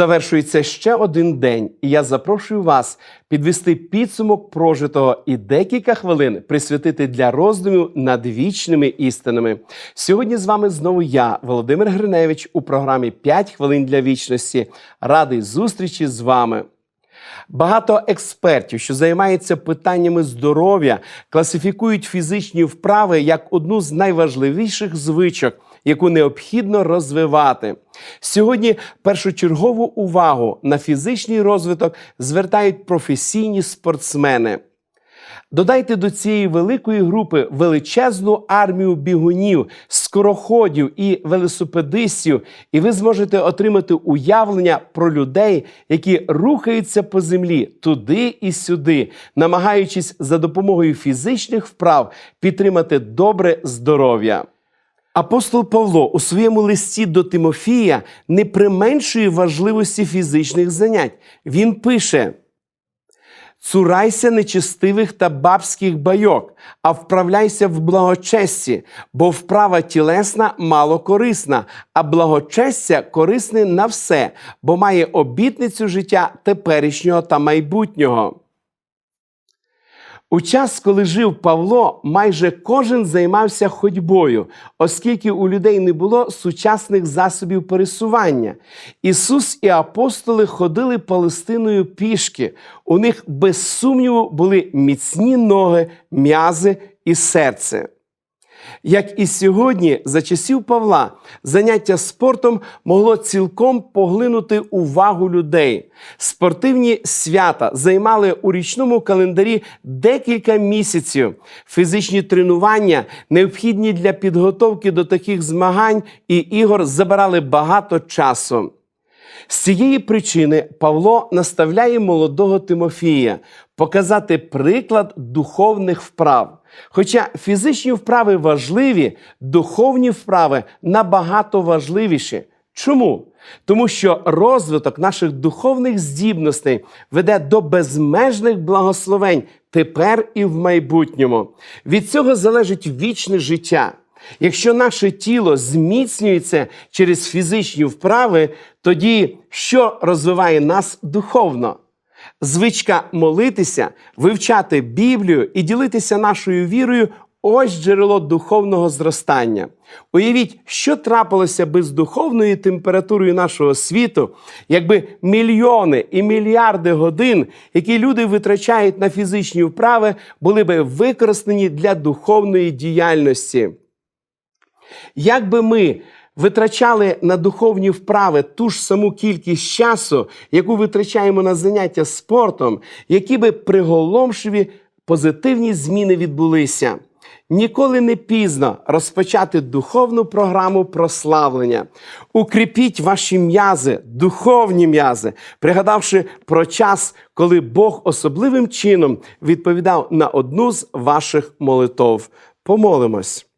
Завершується ще один день, і я запрошую вас підвести підсумок прожитого і декілька хвилин присвятити для роздумів над вічними істинами. Сьогодні з вами знову я, Володимир Гриневич, у програмі «5 хвилин для вічності. Радий зустрічі з вами. Багато експертів, що займаються питаннями здоров'я, класифікують фізичні вправи як одну з найважливіших звичок, яку необхідно розвивати. Сьогодні першочергову увагу на фізичний розвиток звертають професійні спортсмени. Додайте до цієї великої групи величезну армію бігунів, скороходів і велосипедистів, і ви зможете отримати уявлення про людей, які рухаються по землі туди і сюди, намагаючись за допомогою фізичних вправ підтримати добре здоров'я. Апостол Павло у своєму листі до Тимофія не применшує важливості фізичних занять. Він пише. Цурайся нечестивих та бабських байок, а вправляйся в благочесті, бо вправа тілесна мало корисна, а благочестя корисне на все, бо має обітницю життя теперішнього та майбутнього. У час, коли жив Павло, майже кожен займався ходьбою, оскільки у людей не було сучасних засобів пересування. Ісус і апостоли ходили Палестиною пішки. У них без сумніву були міцні ноги, м'язи і серце. Як і сьогодні, за часів Павла, заняття спортом могло цілком поглинути увагу людей. Спортивні свята займали у річному календарі декілька місяців. Фізичні тренування, необхідні для підготовки до таких змагань і ігор, забирали багато часу. З цієї причини Павло наставляє молодого Тимофія показати приклад духовних вправ. Хоча фізичні вправи важливі, духовні вправи набагато важливіші. Чому? Тому що розвиток наших духовних здібностей веде до безмежних благословень тепер і в майбутньому. Від цього залежить вічне життя. Якщо наше тіло зміцнюється через фізичні вправи, тоді що розвиває нас духовно? Звичка молитися, вивчати Біблію і ділитися нашою вірою ось джерело духовного зростання. Уявіть, що трапилося би з духовною температурою нашого світу, якби мільйони і мільярди годин, які люди витрачають на фізичні вправи, були би використані для духовної діяльності. Як би ми витрачали на духовні вправи ту ж саму кількість часу, яку витрачаємо на заняття спортом, які би приголомшиві позитивні зміни відбулися. Ніколи не пізно розпочати духовну програму прославлення. Укріпіть ваші м'язи, духовні м'язи, пригадавши про час, коли Бог особливим чином відповідав на одну з ваших молитов. Помолимось.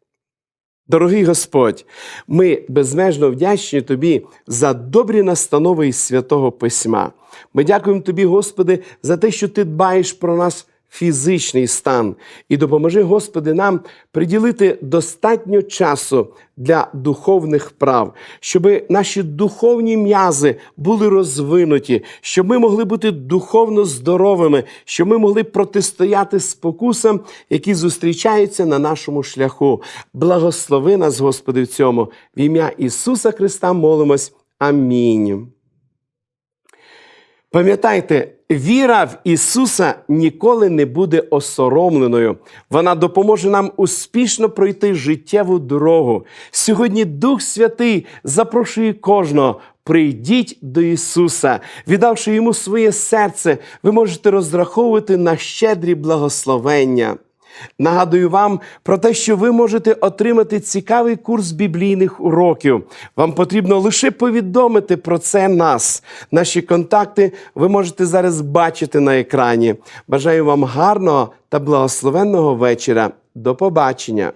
Дорогий Господь, ми безмежно вдячні Тобі за добрі настанови із святого Письма. Ми дякуємо Тобі, Господи, за те, що Ти дбаєш про нас фізичний стан. І допоможи, Господи, нам приділити достатньо часу для духовних прав, щоб наші духовні м'язи були розвинуті, щоб ми могли бути духовно здоровими, щоб ми могли протистояти спокусам, які зустрічаються на нашому шляху. Благослови нас, Господи, в цьому. В ім'я Ісуса Христа молимось. Амінь. Пам'ятайте, віра в Ісуса ніколи не буде осоромленою. Вона допоможе нам успішно пройти життєву дорогу. Сьогодні Дух Святий запрошує кожного. Прийдіть до Ісуса, віддавши йому своє серце, ви можете розраховувати на щедрі благословення. Нагадую вам про те, що ви можете отримати цікавий курс біблійних уроків. Вам потрібно лише повідомити про це нас. Наші контакти ви можете зараз бачити на екрані. Бажаю вам гарного та благословенного вечора. До побачення!